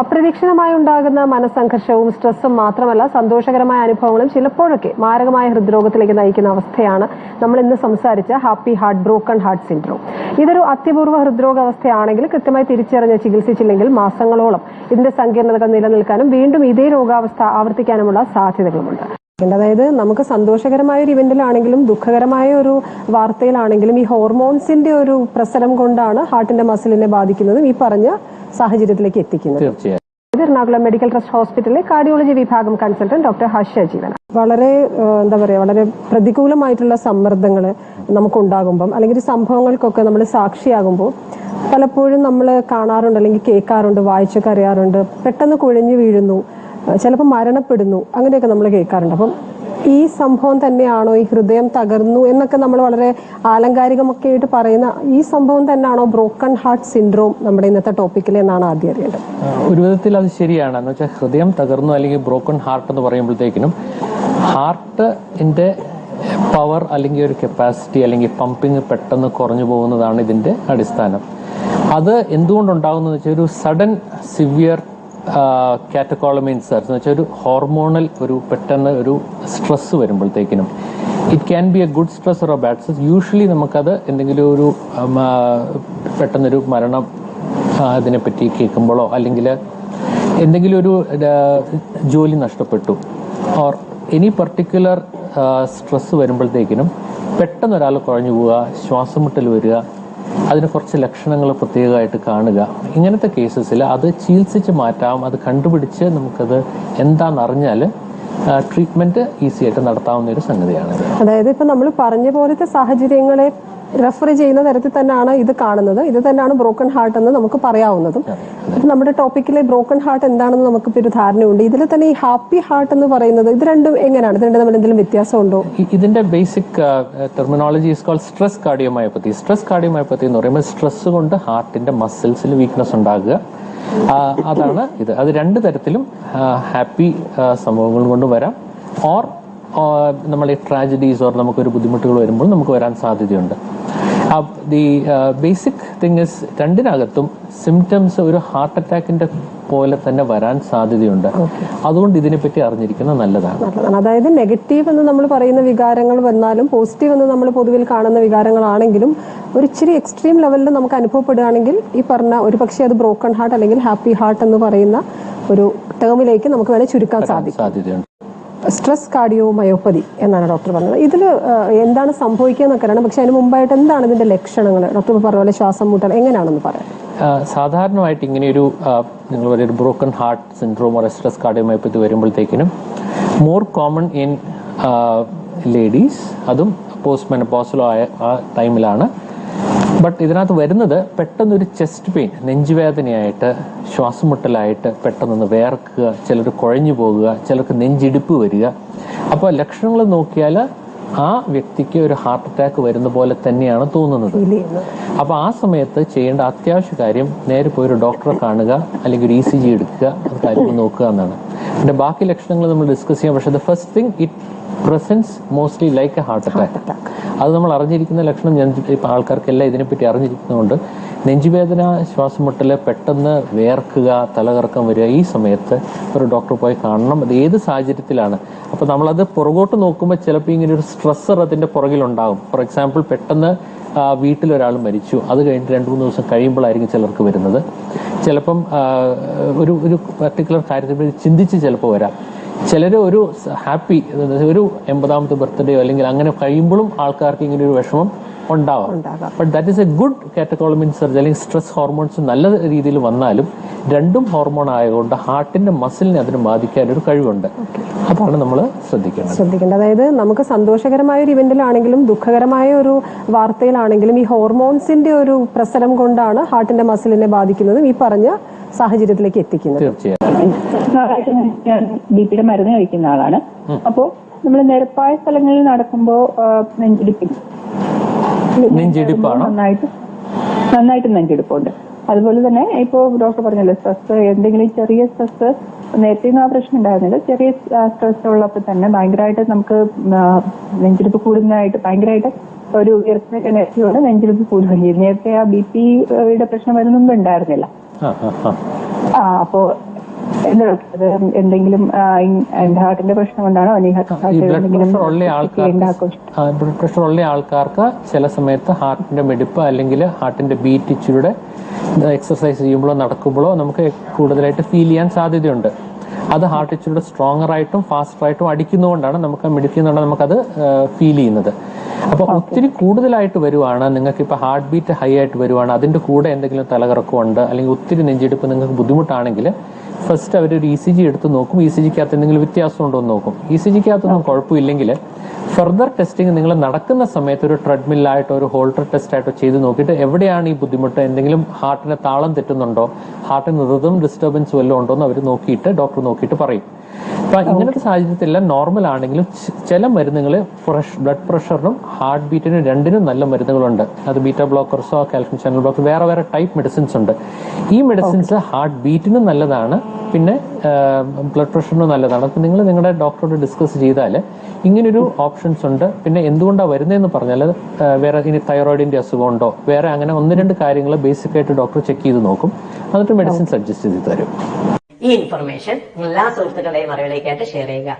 അപ്രതീക്ഷിതമായി ഉണ്ടാകുന്ന മനസ്സംഘർഷവും സ്ട്രെസ്സും മാത്രമല്ല സന്തോഷകരമായ അനുഭവങ്ങളും ചിലപ്പോഴൊക്കെ മാരകമായ ഹൃദ്രോഗത്തിലേക്ക് നയിക്കുന്ന അവസ്ഥയാണ് നമ്മൾ ഇന്ന് സംസാരിച്ച happy heart broken heart syndrome. ഇതൊരു അത്യപൂർവ ഹൃദ്രോഗാവസ്ഥയാണെങ്കിൽ കൃത്യമായി തിരിച്ചറിഞ്ഞ് ചികിത്സിച്ചില്ലെങ്കിൽ മാസങ്ങളോളം ഇതിന്റെ സങ്കീർണതകൾ നിലനിൽക്കാനും വീണ്ടും ഇതേ രോഗാവസ്ഥ ആവർത്തിക്കാനുമുള്ള സാധ്യതകളുമുണ്ട്. അതായത് നമുക്ക് സന്തോഷകരമായ ഒരു ഇവന്റിലാണെങ്കിലും ദുഃഖകരമായ ഒരു വാർത്തയിലാണെങ്കിലും ഈ ഹോർമോൺസിന്റെ ഒരു പ്രസരം കൊണ്ടാണ് ഹാർട്ടിന്റെ മസിലിനെ ബാധിക്കുന്നതും ഈ പറഞ്ഞ സാഹചര്യത്തിലേക്ക് എത്തിക്കുന്നത്. ഇത് എറണാകുളം മെഡിക്കൽ ട്രസ്റ്റ് ഹോസ്പിറ്റലിലെ കാർഡിയോളജി വിഭാഗം കൺസൾട്ടന്റ് ഡോക്ടർ ഹർഷ ജീവന. വളരെ എന്താ പറയുക വളരെ പ്രതികൂലമായിട്ടുള്ള സമ്മർദ്ദങ്ങൾ നമുക്കുണ്ടാകുമ്പം അല്ലെങ്കിൽ സംഭവങ്ങൾക്കൊക്കെ നമ്മൾ സാക്ഷിയാകുമ്പോൾ പലപ്പോഴും നമ്മൾ കാണാറുണ്ട് അല്ലെങ്കിൽ കേൾക്കാറുണ്ട് വായിച്ചൊക്കെ അറിയാറുണ്ട്. പെട്ടെന്ന് കുഴഞ്ഞു വീഴുന്നു. ചിലപ്പോൾ മരണപ്പെടുന്നു. അങ്ങനെയൊക്കെ നമ്മൾ കേൾക്കാറുണ്ട്. അപ്പം ഈ സംഭവം തന്നെയാണോ ഈ ഹൃദയം തകർന്നു എന്നൊക്കെ നമ്മൾ വളരെ ആലങ്കാരികമൊക്കെ ആയിട്ട് പറയുന്ന ഈ സംഭവം തന്നെയാണോ ബ്രോക്കൺ ഹാർട്ട് സിൻഡ്രോം നമ്മുടെ ഇന്നത്തെ ടോപ്പിക്കിൽ എന്നാണ് ആദ്യം അറിയേണ്ടത്? ഒരു വിധത്തിൽ അത് ശരിയാണ്. എന്ന് വെച്ചാൽ ഹൃദയം തകർന്നു അല്ലെങ്കിൽ ബ്രോക്കൺ ഹാർട്ട് എന്ന് പറയുമ്പോഴത്തേക്കിനും ഹാർട്ടിന്റെ പവർ അല്ലെങ്കിൽ ഒരു കപ്പാസിറ്റി അല്ലെങ്കിൽ പമ്പിങ് പെട്ടെന്ന് കുറഞ്ഞു പോകുന്നതാണ് ഇതിന്റെ അടിസ്ഥാനം. അത് എന്തുകൊണ്ടുണ്ടാകുന്നത് വെച്ചാൽ ഒരു സഡൻ സിവിയർ കാറ്റക്കോളമിൻ എന്ന് വെച്ചാൽ ഒരു ഹോർമോണൽ ഒരു പെട്ടെന്ന് ഒരു stress വരുമ്പോഴത്തേക്കിനും. It can be a good stress or a bad stress usually നമുക്കത് എന്തെങ്കിലും ഒരു പെട്ടെന്നൊരു മരണം അതിനെപ്പറ്റി കേൾക്കുമ്പോഴോ അല്ലെങ്കിൽ എന്തെങ്കിലും ഒരു ജോലി നഷ്ടപ്പെട്ടു ഓർ എനി പർട്ടിക്കുലർ സ്ട്രെസ് വരുമ്പോഴത്തേക്കിനും പെട്ടെന്ന് ഒരാൾ കുറഞ്ഞു പോവുക ശ്വാസം മുട്ടൽ വരിക അതിന് കുറച്ച് ലക്ഷണങ്ങൾ പ്രത്യേകമായിട്ട് കാണുക. ഇങ്ങനത്തെ കേസസിൽ അത് ചികിത്സിച്ച് മാറ്റാം അത് കണ്ടുപിടിച്ച് നമുക്കത് എന്താണെന്ന് എന്താണെന്നറിഞ്ഞാൽ ട്രീറ്റ്മെന്റ് ഈസി ആയിട്ട് നടത്താവുന്ന ഒരു സംഗതിയാണ് അതായത് ഇപ്പൊ നമ്മൾ പറഞ്ഞ പോലത്തെ സാഹചര്യങ്ങളെ റെഫർ ചെയ്യുന്ന തരത്തിൽ തന്നെയാണ് ഇത് കാണുന്നത്. ഇത് തന്നെയാണ് ബ്രോക്കൺ ഹാർട്ട് എന്ന് നമുക്ക് പറയാവുന്നതും. നമ്മുടെ ടോപ്പിക്കിലെ ബ്രോക്കൺ ഹാർട്ട് എന്താണെന്ന് നമുക്ക് ഒരു ധാരണയുണ്ട്. ഇതിൽ തന്നെ ഈ ഹാപ്പി ഹാർട്ട് എന്ന് പറയുന്നത് ഇത് രണ്ടും എങ്ങനെയാണ്? ഇത് രണ്ടും തമ്മിൽ എന്തെങ്കിലും വ്യത്യാസമുണ്ടോ? ഇതിന്റെ basic terminology is call stress cardiomyopathy stress cardiomyopathy എന്ന് പറയുമ്പോൾ സ്ട്രെസ് കൊണ്ട് ഹാർട്ടിന്റെ മസിൽസിൽ വീക്ക്നെസ് ഉണ്ടാകുക. അതാണ് ഇത്. അത് രണ്ട് തരത്തിലും ഹാപ്പി സംഭവങ്ങൾ കൊണ്ട് വരാം. ഓർ നമ്മൾ ട്രാജഡീസ് ഓർ നമുക്കൊരു ബുദ്ധിമുട്ടുകൾ വരുമ്പോൾ നമുക്ക് വരാൻ സാധ്യതയുണ്ട്. ദി ബേസിക് തിങ് ഇസ് രണ്ടിനകത്തും സിംറ്റംസ് ഒരു ഹാർട്ട് അറ്റാക്കിന്റെ പോലെ തന്നെ വരാൻ സാധ്യതയുണ്ട്. അതുകൊണ്ട് ഇതിനെപ്പറ്റി അറിഞ്ഞിരിക്കുന്നത് നല്ലതാണ്. അതായത് നെഗറ്റീവ് എന്ന് നമ്മൾ പറയുന്ന വികാരങ്ങൾ വന്നാലും പോസിറ്റീവ് എന്ന് നമ്മൾ പൊതുവിൽ കാണുന്ന വികാരങ്ങളാണെങ്കിലും ഒരു ഇച്ചിരി എക്സ്ട്രീം ലെവലിൽ നമുക്ക് അനുഭവപ്പെടുകയാണെങ്കിൽ ഈ പറഞ്ഞ ഒരു പക്ഷേ അത് ബ്രോക്കൺ ഹാർട്ട് അല്ലെങ്കിൽ ഹാപ്പി ഹാർട്ട് എന്ന് പറയുന്ന ഒരു ടേമിലേക്ക് നമുക്ക് വേണേൽ ചുരുക്കാൻ സാധിക്കും. സാധ്യതയുണ്ട്. സ്ട്രെസ് കാർഡിയോ മയോപ്പതി എന്നാണ് ഡോക്ടർ പറഞ്ഞത്. ഇതിൽ എന്താണ് സംഭവിക്കുക എന്നൊക്കെ അറിയണം പക്ഷെ അതിന് മുമ്പായിട്ട് എന്താണ് ഇതിന്റെ ലക്ഷണങ്ങൾ ഡോക്ടർ പറഞ്ഞ പോലെ ശ്വാസം മുട്ടൽ എങ്ങനെയാണെന്ന് പറയാം. സാധാരണമായിട്ട് ഇങ്ങനെയൊരു നിങ്ങൾ പറയുന്ന broken heart syndrome or stress cardiomyopathy വരുമ്പോഴത്തേക്കിനും more common in ladies അതും പോസ്റ്റ് മെനപ്പോസലോ ആയ ആ ടൈമിലാണ് ബട്ട് ഇതിനകത്ത് വരുന്നത് പെട്ടെന്നൊരു ചെസ്റ്റ് പെയിൻ നെഞ്ചുവേദനയായിട്ട് ശ്വാസമുട്ടലായിട്ട് പെട്ടെന്ന് പെട്ടെന്നൊന്ന് വേർക്കുക ചിലർ കുഴഞ്ഞു പോകുക ചിലർക്ക് നെഞ്ചിടിപ്പ് വരിക. അപ്പോൾ ലക്ഷണങ്ങൾ നോക്കിയാൽ ആ വ്യക്തിക്ക് ഒരു ഹാർട്ട് അറ്റാക്ക് വരുന്ന പോലെ തന്നെയാണ് തോന്നുന്നത്. അപ്പോൾ ആ സമയത്ത് ചെയ്യേണ്ട അത്യാവശ്യ കാര്യം നേരെ പോയി ഒരു ഡോക്ടറെ കാണുക അല്ലെങ്കിൽ ഒരു ഇ സി ജി എടുക്കുക അത് കാര്യങ്ങൾ നോക്കുക എന്നാണ്. പിന്നെ ബാക്കി ലക്ഷണങ്ങൾ നമ്മൾ ഡിസ്കസ് ചെയ്യാം. പക്ഷേ the first thing it presents mostly like a heart attack അത് നമ്മൾ അറിഞ്ഞിരിക്കുന്ന ലക്ഷണം ഞാൻ ഇപ്പം ആൾക്കാർക്കെല്ലാം ഇതിനെപ്പറ്റി അറിഞ്ഞിരിക്കുന്നതുകൊണ്ട് നെഞ്ചുവേദന ശ്വാസം മുട്ടൽ പെട്ടെന്ന് വേർക്കുക തലകറക്കം വരിക ഈ സമയത്ത് ഒരു ഡോക്ടർ പോയി കാണണം. അത് ഏത് സാഹചര്യത്തിലാണ്? അപ്പോൾ നമ്മളത് പുറകോട്ട് നോക്കുമ്പോൾ ചിലപ്പോൾ ഇങ്ങനെ ഒരു സ്ട്രെസ്സർ അതിന്റെ പുറകിലുണ്ടാകും. ഫോർ എക്സാമ്പിൾ പെട്ടെന്ന് വീട്ടിലൊരാൾ മരിച്ചു. അത് കഴിഞ്ഞിട്ട് രണ്ട് മൂന്ന് ദിവസം കഴിയുമ്പോഴായിരിക്കും ചിലർക്ക് വരുന്നത്. ചിലപ്പം ഒരു ഒരു പർട്ടിക്കുലർ കാര്യത്തെ പറ്റി ചിന്തിച്ച് ചിലപ്പോൾ വരാം. ചിലർ ഒരു ഹാപ്പി ഒരു എൺപതാമത്തെ ബർത്ത്ഡേയോ അല്ലെങ്കിൽ അങ്ങനെ കഴിയുമ്പോഴും ആൾക്കാർക്ക് ഇങ്ങനെ ഒരു വിഷമം ഉണ്ടാവാം. But that is a good catecholamine surgery അല്ലെങ്കിൽ സ്ട്രെസ് ഹോർമോൺസ് നല്ല രീതിയിൽ വന്നാലും രണ്ടും ഹോർമോൺ ആയതുകൊണ്ട് ഹാർട്ടിന്റെ മസിലിനെ അതിന് ബാധിക്കാൻ ഒരു കഴിവുണ്ട്. അതാണ് നമ്മൾ ശ്രദ്ധിക്കേണ്ടത്. ശ്രദ്ധിക്കേണ്ടത്. അതായത് നമുക്ക് സന്തോഷകരമായ ഒരു ഇവന്റിലാണെങ്കിലും ദുഃഖകരമായ ഒരു വാർത്തയിലാണെങ്കിലും ഈ ഹോർമോൺസിന്റെ ഒരു പ്രസരം കൊണ്ടാണ് ഹാർട്ടിന്റെ മസിലിനെ ബാധിക്കുന്നതും ഈ പറഞ്ഞ സാഹചര്യത്തിലേക്ക് എത്തിക്കുന്നത്. ബിപിയുടെ മരുന്ന് കഴിക്കുന്ന ആളാണ്. അപ്പോ നമ്മൾ നിരപ്പായ സ്ഥലങ്ങളിൽ നടക്കുമ്പോ ആ, നെഞ്ചിടിപ്പിക്കും. നെഞ്ചിടിപ്പാണോ? നന്നായിട്ട് നന്നായിട്ട് നെഞ്ചെടുപ്പുണ്ട്. അതുപോലെ തന്നെ ഇപ്പോ ഡോക്ടർ പറഞ്ഞല്ലോ സ്ട്രെസ് എന്തെങ്കിലും ചെറിയ സ്ട്രെസ് നേരത്തെ ആ പ്രശ്നം ഉണ്ടായിരുന്നില്ല. ചെറിയ സ്ട്രെസ് ഉള്ളപ്പോൾ തന്നെ ഭയങ്കരമായിട്ട് നമുക്ക് നെഞ്ചെടുപ്പ് കൂടുന്നതായിട്ട് ഭയങ്കരമായിട്ട് ഒരു ഉയർന്ന എനർജിയോടെ നെഞ്ചെടുപ്പ് കൂടുകയും നേരത്തെ ആ ബി പിയുടെ പ്രശ്നം വരുന്നൊന്നും ഉണ്ടായിരുന്നില്ല. ആ അപ്പോ എന്തെങ്കിലും ഹാർട്ടിന്റെ പ്രശ്നം കൊണ്ടാണോ? ബ്ലഡ് പ്രഷർ ഉള്ള ആൾക്കാർക്ക് ചില സമയത്ത് ഹാർട്ടിന്റെ മിടിപ്പ് അല്ലെങ്കിൽ ഹാർട്ടിന്റെ ബീറ്റ് ഇച്ചിലൂടെ എക്സർസൈസ് ചെയ്യുമ്പോഴോ നടക്കുമ്പോഴോ നമുക്ക് കൂടുതലായിട്ട് ഫീൽ ചെയ്യാൻ സാധ്യതയുണ്ട്. അത് ഹാർട്ട് ഇച്ചിലൂടെ സ്ട്രോങ്ങർ ആയിട്ടും ഫാസ്റ്റർ ആയിട്ടും അടിക്കുന്നതുകൊണ്ടാണ് നമുക്ക് മിടിക്കുന്നുണ്ട് നമുക്കത് ഫീൽ ചെയ്യുന്നത്. അപ്പൊ ഒത്തിരി കൂടുതലായിട്ട് വരുവാണ് നിങ്ങൾക്ക് ഇപ്പൊ ഹാർട്ട് ബീറ്റ് ഹൈ ആയിട്ട് വരുവാണ് അതിന്റെ കൂടെ എന്തെങ്കിലും തലകറക്കമുണ്ട് അല്ലെങ്കിൽ ഒത്തിരി നെഞ്ചെടുപ്പ് നിങ്ങൾക്ക് ബുദ്ധിമുട്ടാണെങ്കിൽ ഫസ്റ്റ് അവർ ഒരു ഇ സി ജി എടുത്ത് നോക്കും. ഇ സി ജിക്കകത്ത് എന്തെങ്കിലും വ്യത്യാസം ഉണ്ടോ എന്ന് നോക്കും. ഇ സി ജിക്കകത്തൊന്നും കുഴപ്പമില്ലെങ്കിൽ ഫർദർ ടെസ്റ്റിംഗ് നിങ്ങൾ നടക്കുന്ന സമയത്ത് ഒരു ട്രെഡ്മില്ലായിട്ടോ ഒരു ഹോൾട്ടർ ടെസ്റ്റ് ആയിട്ടോ ചെയ്ത് നോക്കിയിട്ട് എവിടെയാണ് ഈ ബുദ്ധിമുട്ട്? എന്തെങ്കിലും ഹാർട്ടിന് താളം തെറ്റുന്നുണ്ടോ? ഹാർട്ടിന് ഋതും ഡിസ്റ്റർബൻസ് വല്ലതും ഉണ്ടോ എന്ന് അവർ നോക്കിയിട്ട് ഡോക്ടർ നോക്കിയിട്ട് പറയും. ഇങ്ങനത്തെ സാഹചര്യത്തിലെല്ലാം നോർമൽ ആണെങ്കിലും ചില മരുന്നുകൾ ഫ്രഷ് ബ്ലഡ് പ്രഷറിനും ഹാർട്ട് ബീറ്റിനും രണ്ടിനും നല്ല മരുന്നുകളുണ്ട്. അത് ബീറ്റ ബ്ലോക്കർസോ കാൽഷ്യം ചാനൽ ബ്ലോക്കർ വേറെ വേറെ ടൈപ്പ് മെഡിസിൻസ് ഉണ്ട്. ഈ മെഡിസിൻസ് ഹാർട്ട് ബീറ്റിനും നല്ലതാണ് പിന്നെ ബ്ലഡ് പ്രഷറിനും നല്ലതാണ്. അപ്പൊ നിങ്ങൾ നിങ്ങളുടെ ഡോക്ടറോട് ഡിസ്കസ് ചെയ്താൽ ഇങ്ങനൊരു ഓപ്ഷൻസ് ഉണ്ട്. പിന്നെ എന്തുകൊണ്ടാണ് വരുന്നതെന്ന് പറഞ്ഞാൽ വേറെ ഇനി തൈറോയിഡിന്റെ അസുഖമുണ്ടോ? വേറെ അങ്ങനെ ഒന്ന് രണ്ട് കാര്യങ്ങൾ ബേസിക് ആയിട്ട് ഡോക്ടർ ചെക്ക് ചെയ്ത് നോക്കും. എന്നിട്ട് മെഡിസിൻസ് അഡ്ജസ്റ്റ് ചെയ്ത് തരും. ഈ ഇൻഫർമേഷൻ എല്ലാ സുഹൃത്തുക്കളുടെയും അറിവിലേക്കായിട്ട് ഷെയർ ചെയ്യുക.